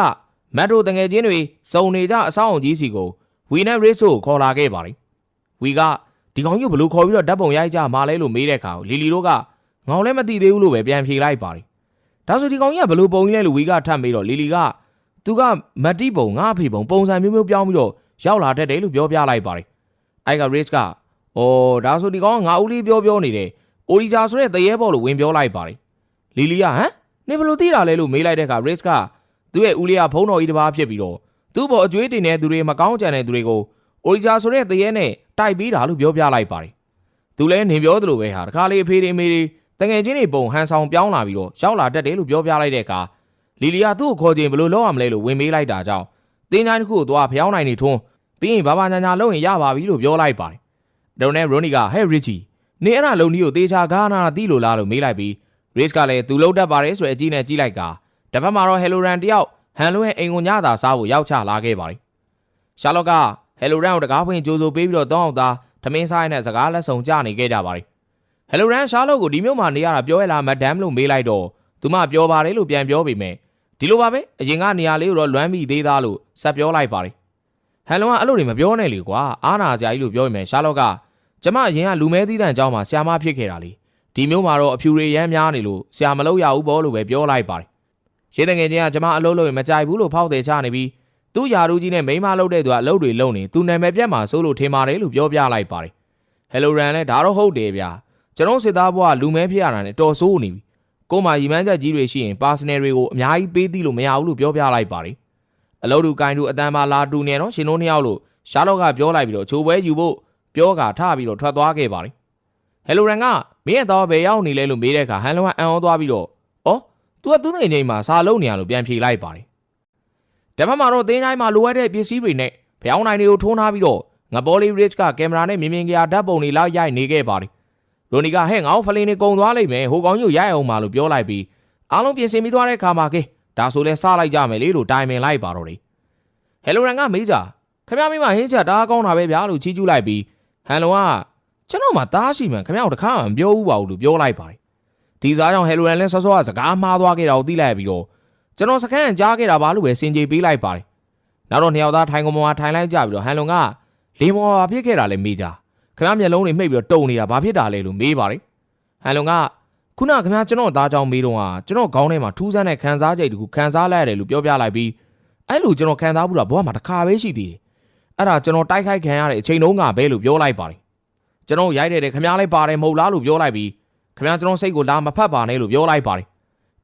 မတ်တို့တငယ်ချင်းတွေစုံနေကြအဆောင်အုံကြီးစီကိုဝီနဲ့ရစ်တို့ကိုခေါ်လာခဲ့ပါတယ်။ဝီကဒီကောင်ကြီးဘလို့ခေါ်ပြီးတော့ဓာတ်ပုံရိုက်ကြမှာလဲလို့မေးတဲ့အခါလီလီတို့ကငေါလည်းမသိသေးဘူးလို့ပဲပြန်ဖြေလိုက်ပါတယ်။ဒါဆိုဒီကောင်ကြီးကဘလို့ပုံကြီးလဲလို့ဝီကထပ်မေးတော့လီလီက သူကမတ်တိပုံငါအဖေပုံပုံစံမျိုးမျိုးပြောင်းပြီးတော့ရောက်လာတတ်တယ်လို့ပြောပြလိုက်ပါတယ်။အိုက်ကရစ်ကအော်ဒါဆိုဒီကောင်ကငါဦးလေးပြောပြောနေတယ်။အိုရီဂျာဆိုတဲ့တရေပေါ်လို့ဝင်ပြောလိုက်ပါတယ်။လီလီကဟမ်နေဘလို့သိတာလဲလို့မေးလိုက်တဲ့အခါရစ်ကသူ့ရဲ့ဦးလေးကဖုံးတော်ကြီးတစ်ပါးဖြစ်ပြီးတော့သူ့ဘော်အကျွေးတင်တဲ့သူတွေမကောင်းကြံတဲ့သူတွေကိုအိုရီဂျာဆိုတဲ့တရေနဲ့တိုက်ပြီးတာလို့ပြောပြလိုက်ပါတယ်။သူလည်းနေပြောသလိုပဲဟာတခါလေးအဖေတွေအမေတွေတငယ်ချင်းတွေပုံဟန်ဆောင်ပြောင်းလာပြီးတော့ရောက်လာတတ်တယ်လို့ပြောပြလိုက်တဲ့အခါ လီလီယာသူ့ကိုခေါ်ခြင်းဘယ်လိုလုပ်ရမလဲလို့ဝင်မေးလိုက်တာကြောင့်တင်းချိုင်းတစ်ခုကိုသွားဖျောင်းနိုင်နေထွန်းပြီးရင်ဘာဘာညာညာလုပ်ရင်ရပါပြီလို့ပြောလိုက်ပါတယ်။ဒုံနဲ့ရိုနီကဟဲ့ရစ်ချီနေအဲ့ဒါလုံကြီးကိုတေချာကားနာတီးလို့လားလို့မေးလိုက်ပြီးရစ်ကလည်းသူလုံးတတ်ပါတယ်ဆိုတဲ့အကြည့်နဲ့ကြည့်လိုက်ကတစ်ဖက်မှာတော့ဟယ်လိုရန်တယောက်ဟန်လိုရဲ့အိမ်ကိုညသာစားဖို့ရောက်ချလာခဲ့ပါတယ်။ရှာလော့ကဟယ်လိုရန်ကိုတကားဖွင့်ကြိုးဆိုပေးပြီးတော့တောင်းအောင်သားထမင်းစားရတဲ့စကားလက်ဆောင်ကြနေခဲ့ကြပါတယ်။ဟယ်လိုရန်ရှာလော့ကိုဒီမျိုးမှာနေရတာပြောရလားမဒမ်လို့မေးလိုက်တော့သူမပြောပါတယ်လို့ပြန်ပြောပေမဲ့ ဒီလိုပါပဲအရင်ကနေရာလေးကိုတော့လွမ်းမိသေးသားလို့ဆက်ပြောလိုက်ပါတယ်။ဟန်လိုကအဲ့လိုတွေမပြောနဲ့လေကွာအားနာစရာကြီးလို့ပြောရင်မယ်ရှာလော့ကကျမအရင်ကလူမဲသီးတန်အကြောင်းမှာဆ iam မဖြစ်ခဲ့တာလေဒီမျိုးမှာတော့အဖြူတွေရမ်းများနေလို့ဆ iam မလုပ်ရဘူးပေါ့လို့ပဲပြောလိုက်ပါတယ်ရှင်းတငယ်ချင်းကကျမအလုပ်လုပ်ရင်မကြိုက်ဘူးလို့ဖောက်တယ်ချနေပြီးသူ့ယာရူကြီးနဲ့မိန်းမလုပ်တဲ့သူကအလုပ်တွေလုပ်နေသူနာမည်ပြတ်မှာစိုးလို့ထင်ပါတယ်လို့ပြောပြလိုက်ပါတယ်ဟယ်လိုရန်လည်းဒါတော့ဟုတ်တယ်ဗျာကျွန်တော်စစ်သားဘွားလူမဲဖြစ်ရတာနဲ့တော်ဆိုးနေပြီ ကို့မှာရီမန်းချက်ကြီးတွေရှိရင် personal တွေကိုအများကြီးပေးသီးလို့မရဘူးလို့ပြောပြလိုက်ပါတယ်အလုပ်တူကိုင်းတူအတန်ပါလာတူနေတော့ရှင်တို့နှစ်ယောက်လို့ရှားလော့ကပြောလိုက်ပြီးတော့ချိုးပွဲယူဖို့ပြောကထပြီးတော့ထွက်သွားခဲ့ပါတယ်ဟယ်လိုရန်ကမင်းရဲ့တော့ဘယ်ရောက်နေလဲလို့မေးတဲ့အခါဟန်လုံကအံ့ဩသွားပြီးတော့ဩ तू ကသူ့ငိမ့်ငိမ့်မှာစာလုံးနေရလို့ပြန်ဖြေလိုက်ပါတယ်တပတ်မှာတော့တင်းတိုင်းမှာလိုအပ်တဲ့ပစ္စည်းတွေနဲ့ဖျောင်းနိုင်တွေကိုထိုးထားပြီးတော့ငပေါ်လီရစ်ကကင်မရာနဲ့မြင်မြင်ကြဓာတ်ပုံတွေလောက်ရိုက်နေခဲ့ပါတယ် ရိုနီကဟဲ့ငါ့ဖလင်းနေကုံသွားလိမ့်မယ်ဟိုကောင်ကြီးရိုက်အောင်ပါလို့ပြောလိုက်ပြီးအားလုံးပြင်ဆင်ပြီးသွားတဲ့ခါမှာကဲဒါဆိုလဲစားလိုက်ကြမယ်လေလို့တိုင်ပင်လိုက်ပါတော့တယ်ဟယ်လိုရန်ကမေးကြခမရမင်းမဟင်းချက်တားကောင်းတာပဲဗျာလို့ချီးကျူးလိုက်ပြီးဟန်လုံကကျွန်တော်မှတားရှိမှန်ခမရတို့တခါမှမပြောဘူးပါဘူးလို့ပြောလိုက်ပါတယ်ဒီစားကြောင့်ဟယ်လိုရန်လဲဆော့ဆော့ကစကားမှားသွားခဲ့တာကိုသိလိုက်ပြီးတော့ကျွန်တော်စခန်းကြားခဲ့တာပါလို့ပဲစင်ကြေပေးလိုက်ပါတယ်နောက်တော့နှစ်ယောက်သားထိုင်ကုန်ပေါ်မှာထိုင်လိုက်ကြပြီးတော့ဟန်လုံကလေမော်ဘာဖြစ်ခဲ့တာလဲမေးကြ ခမရမျက်လုံးတွေမှိတ်ပြီးတော့တုံနေတာဘာဖြစ်တာလဲလို့မေးပါတယ်ဟန်လုံကခုနကခင်ဗျာကျွန်တော်သားကြောင့်မေးတော့ဟာကျွန်တော်ခေါင်းထဲမှာထူးဆန်းတဲ့ခံစားချက်တခုခံစားလိုက်ရတယ်လို့ပြောပြလိုက်ပြီးအဲ့လိုကျွန်တော်ခံစားမှုတာဘဝမှာတစ်ခါပဲရှိသေးတယ်အဲ့ဒါကျွန်တော်တိုက်ခိုက်ခံရတဲ့အချိန်တုန်းကပဲလို့ပြောလိုက်ပါတယ်ကျွန်တော်ရိုက်တဲ့ခင်ဗျားလည်းပါတယ်မဟုတ်လားလို့ပြောလိုက်ပြီးခင်ဗျားကျွန်တော်စိတ်ကိုလာမဖတ်ပါနဲ့လို့ပြောလိုက်ပါတယ်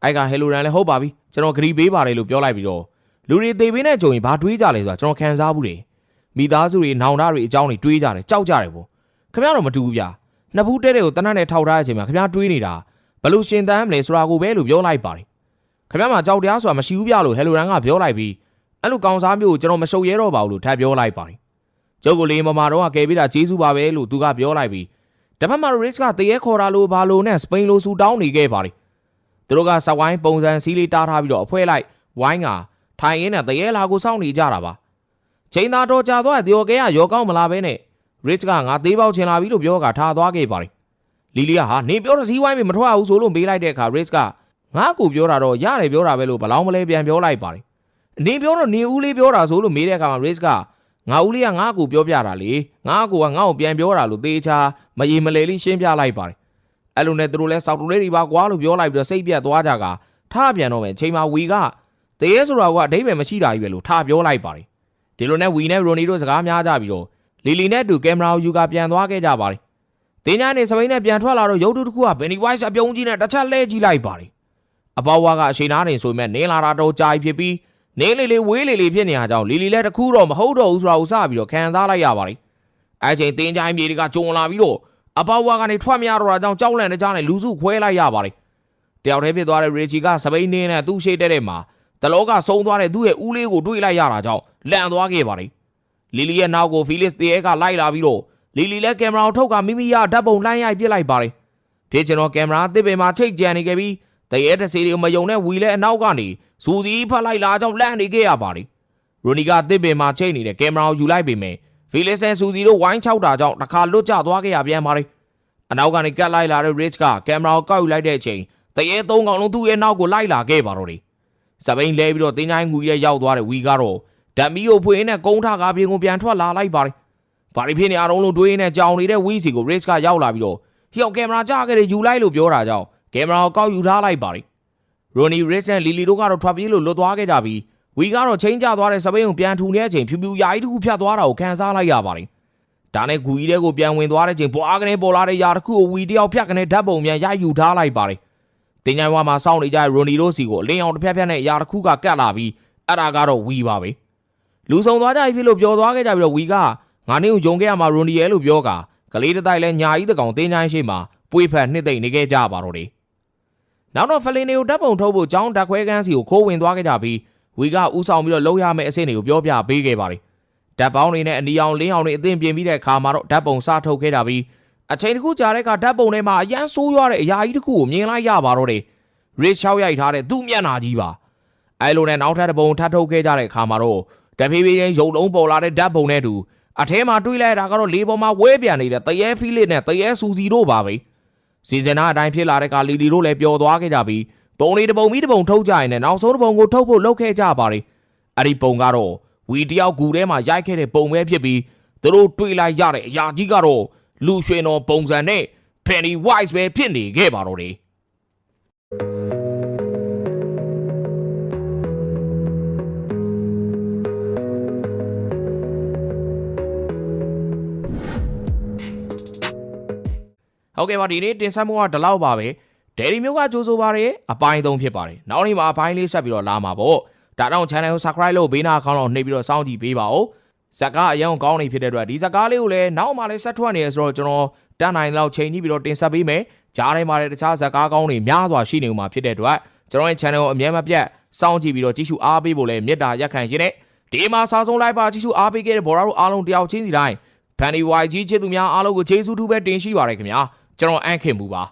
အဲ့ကဟယ်လိုရန်လည်းဟုတ်ပါပြီကျွန်တော်ဂရီပေးပါတယ်လို့ပြောလိုက်ပြီးတော့လူတွေသေပေးနဲ့ကြုံရင်ဘာတွေးကြလဲဆိုတာကျွန်တော်ခံစားဘူးတယ်မိသားစုတွေနောင်တတွေအကြောင်းတွေတွေးကြတယ်ကြောက်ကြတယ်ပေါ့ ခင်ဗျားတော့မတူဘူးဗျာနှစ်ဖူးတဲတဲ့ကိုတနတ်နဲ့ထောက်ထားတဲ့အချိန်မှာခင်ဗျားတွေးနေတာဘလို့ရှင်တန်းမလဲဆိုတာကိုပဲလို့ပြောလိုက်ပါတယ်ခင်ဗျားမှာကြောက်တရားဆိုတာမရှိဘူးဗျလို့ဟယ်လိုရန်ကပြောလိုက်ပြီးအဲ့လိုကောင်စားမျိုးကိုကျွန်တော်မရှုပ်ရဲတော့ပါဘူးလို့ထပ်ပြောလိုက်ပါတယ်ကျုပ်ကိုလေးမမာတော့ကကယ်ပြီးတာဂျေးစုပါပဲလို့သူကပြောလိုက်ပြီးတစ်ဖက်မှာ Rich ကတရေခေါ်တာလို့ဘာလို့နဲ့စပိန်လိုဆူတောင်းနေခဲ့ပါတယ်သူတို့ကစဝိုင်းပုံစံစီးလေးတားထားပြီးတော့အဖွဲလိုက်ဝိုင်းကထိုင်ရင်းနဲ့တရေလာကိုစောင့်နေကြတာပါချိန်သာတော်ကြာသွားတဲ့ဒီယိုကဲကရောကောင်းမလားပဲနဲ့ Rich ကငါသေးပေါက်ချင်လာပြီလို့ပြောကထားသွားခဲ့ပါတယ်လီလီယာဟာနေပြောတဲ့စီးဝိုင်းမမထွက်ဘူးဆိုလို့မေးလိုက်တဲ့အခါ Rich ကငါ့ကိုပြောတာတော့ရတယ်ပြောတာပဲလို့ဘလောင်းမလဲပြန်ပြောလိုက်ပါတယ်နေပြောတော့နေဦးလေးပြောတာဆိုလို့မေးတဲ့အခါမှာ Rich ကငါဦးလေးကငါ့ကိုပြောပြတာလေငါ့ကိုကငါ့ကိုပြန်ပြောတာလို့သေချာမရေမလဲလေးရှင်းပြလိုက်ပါတယ်အဲ့လိုနဲ့သူတို့လဲစောက်တူလေးတွေပါကွာလို့ပြောလိုက်ပြီးတော့စိတ်ပြတ်သွားကြကထားပြန်တော့မယ်ချိန်မှာဝီကတရေဆိုတာကအဓိပ္ပာယ်မရှိတာကြီးပဲလို့ထားပြောလိုက်ပါတယ်ဒီလိုနဲ့ဝီနဲ့ရိုနီတို့စကားများကြပြီးတော့ လီလီနဲ့အတူကင်မရာကိုယူကပြန်သွားခဲ့ကြပါတယ်တင်းညာနေစပိန်နဲ့ပြန်ထွက်လာတော့ရုပ်တုတစ်ခုကဘယ်နီဝိုင်းအပြုံးကြီးနဲ့တစ်ချက်လဲကြည့်လိုက်ပါတယ်အပေါဝါကအချိန်သားနေဆိုမဲ့နင်းလာတာတော့ကြာပြီဖြစ်ပြီးနင်းလေးလေးဝေးလေးလေးဖြစ်နေတာကြောင့်လီလီလည်းတခုတော့မဟုတ်တော့ဘူးဆိုတာကိုစပြီးတော့ခံစားလိုက်ရပါတယ်အဲချိန်တင်းချိုင်းမြေတွေကဂျုံလာပြီးတော့အပေါဝါကနေထွက်မရတော့တာကြောင့်ကြောက်လန့်တဲ့ကြားနဲ့လူစုခွဲလိုက်ရပါတယ်တယောက်တည်းဖြစ်သွားတဲ့ရေချီကစပိန်နင်းနဲ့သူ့ရှိတဲ့တဲ့မှာတလောကဆုံးသွားတဲ့သူ့ရဲ့ဦးလေးကိုတွေးလိုက်ရတာကြောင့်လန့်သွားခဲ့ပါတယ် လီလီရဲ့နောက်ကိုဖီလစ်တေးကလိုက်လာပြီးတော့လီလီလည်းကင်မရာကိုထုတ်ကမိမိရဓာတ်ပုံလှမ်းရိုက်ပစ်လိုက်ပါတယ်ဖြစ်ချင်တော့ကင်မရာတစ်ပင်မှာချိတ်ကြံနေခဲ့ပြီးတရေတစီတွေကိုမယုံတဲ့ဝီလည်းအနောက်ကနေစူစီဖတ်လိုက်လာကြောင်းလန့်နေခဲ့ရပါတယ်ရိုနီကတစ်ပင်မှာချိတ်နေတဲ့ကင်မရာကိုယူလိုက်ပေမဲ့ဖီလစ်နဲ့စူစီတို့ဝိုင်းချောက်တာကြောင့်တစ်ခါလွတ်ကျသွားခဲ့ရပြန်ပါတယ်အနောက်ကနေကတ်လိုက်လာတဲ့ Rich ကကင်မရာကိုကောက်ယူလိုက်တဲ့အချိန်တရေသုံးကောင်လုံးသူ့ရဲ့နောက်ကိုလိုက်လာခဲ့ပါတော့တယ်စပိန်လဲပြီးတော့တင်းချိုင်းငူရဲ့ရောက်သွားတဲ့ဝီကတော့ ဓာတ်မီကိုဖွင့်နဲ့ကုန်းထကားပြင်ကိုပြန်ထွက်လာလိုက်ပါတယ်။ဘာတွေဖြစ်နေအားလုံးလို့တွေးနေကြောင်နေတဲ့ဝီစီကို Rich ကရောက်လာပြီးတော့ဟိယောကင်မရာကြားခဲ့တဲ့ယူလိုက်လို့ပြောတာကြောင့်ကင်မရာကိုကောက်ယူထားလိုက်ပါတယ်။ Ronnie Rich နဲ့ Lily တို့ကတော့ထွက်ပြေးလို့လွတ်သွားခဲ့ကြပြီးဝီကတော့ချင်းကျသွားတဲ့စပိန်ကိုပြန်ထူနေတဲ့အချိန်ဖြူဖြူယာကြီးတစ်ခုဖြတ်သွားတာကိုခံစားလိုက်ရပါတယ်။ဒါနဲ့ဂူကြီးတဲ့ကိုပြန်ဝင်သွားတဲ့ချိန်ဘွားကနေပေါ်လာတဲ့ယာတစ်ခုကိုဝီတယောက်ဖြတ်ကနေဓာတ်ပုံမြန်ရိုက်ယူထားလိုက်ပါတယ်။တင်ញိုင်ဝါမှာစောင့်နေကြတဲ့ရိုနီတို့စီကိုအလင်းအောင်တစ်ဖြတ်ဖြတ်နဲ့အရာတစ်ခုကကတ်လာပြီးအဲ့ဒါကတော့ဝီပါပဲ လူဆောင်သွားကြပြီလို့ပြောသွားခဲ့ကြပြီးတော့ဝီကငါနေကိုဂျုံခဲ့ရမှာရိုနီရဲ့လို့ပြောကကလေးတစ်တိုက်လဲညာကြီးတကောင်တင်ញိုင်ရှိမှာပွေးဖက်နှစ်သိမ့်နေခဲ့ကြပါတော့တယ်နောက်တော့ဖလင်တွေကိုဓာတ်ပုံထုတ်ဖို့ကြောင်းဓာတ်ခွဲကန်းစီကိုခိုးဝင်သွားခဲ့ကြပြီးဝီကဥဆောင်ပြီးတော့လှုပ်ရမယ့်အဆင့်တွေကိုပြောပြပေးခဲ့ပါတယ်ဓာတ်ပေါင်းတွေနဲ့အနီအောင်လင်းအောင်တွေအသင်ပြင်ပြီးတဲ့အခါမှာတော့ဓာတ်ပုံစထုတ်ခဲ့ကြပြီးအချိန်တစ်ခုကြာတဲ့အခါဓာတ်ပုံထဲမှာအရန်ဆိုးရွားတဲ့အရာကြီးတစ်ခုကိုမြင်လိုက်ရပါတော့တယ် rich 6ရိုက်ထားတဲ့သူ့မျက်နှာကြီးပါအဲလိုနဲ့နောက်ထပ်တစ်ပုံထပ်ထုတ်ခဲ့ကြတဲ့အခါမှာတော့ တဖြည်းဖြည်းချင်းရုံလုံးပေါ်လာတဲ့ဓာတ်ပုံနဲ့တူအထဲမှာတွေးလိုက်တာကတော့လေပေါ်မှာဝဲပြန်နေတဲ့တရဲဖီလစ်နဲ့တရဲစူစီတို့ပါပဲစီဇန်နာအတိုင်းဖြစ်လာတဲ့ကလီလီတို့လည်းပျော်သွားခဲ့ကြပြီးပုံလေးတစ်ပုံပြီးတစ်ပုံထုတ်ကြရင်လည်းနောက်ဆုံးတစ်ပုံကိုထုတ်ဖို့လုပ်ခဲ့ကြပါတယ်အဲ့ဒီပုံကတော့ဝီတယောက်ဂူထဲမှာရိုက်ခဲ့တဲ့ပုံပဲဖြစ်ပြီးသူတို့တွေးလိုက်ရတဲ့အရာကြီးကတော့လူရွှေတော်ပုံစံနဲ့ Penny Wise ပဲဖြစ်နေခဲ့ပါတော့တယ် ဟုတ်ကဲ့ပါဒီနေ့တင်ဆက်မှုကဒီလောက်ပါပဲဒယ်ရီမျိုးကကြိုးဆိုပါရယ်အပိုင်းသုံးဖြစ်ပါတယ်နောက်နေ့မှာအပိုင်းလေးဆက်ပြီးတော့လာမှာပေါ့ဒါတော့ channel ကို subscribe လုပ်ဘေးနာအကောင့်တော့နှိပ်ပြီးတော့စောင့်ကြည့်ပေးပါဦးဇက်ကားအရင်ကောင်းနေဖြစ်တဲ့အတွက်ဒီဇက်ကားလေးကိုလည်းနောက်မှလည်းဆက်ထွက်နေရဆိုတော့ကျွန်တော်တတ်နိုင်လောက်ချိန်ကြည့်ပြီးတော့တင်ဆက်ပေးမယ်ကြားထဲမှာလည်းတခြားဇက်ကားကောင်းတွေများစွာရှိနေမှာဖြစ်တဲ့အတွက်ကျွန်တော်ရဲ့ channel ကိုအမြဲမပြတ်စောင့်ကြည့်ပြီးတော့ကြည့်ရှုအားပေးဖို့လည်းမေတ္တာရက်ခံခြင်းနဲ့ဒီမှာစာဆုံးလိုက်ပါကြည့်ရှုအားပေးခဲ့တဲ့ဘော်ရာတို့အားလုံးတယောက်ချင်းစီတိုင်း Fanny YG ချစ်သူများအားလုံးကိုကျေးဇူးတူပဲတင်ရှိပါရခင်ဗျာ ကျွန်တော်အန့်ခင်မူပါ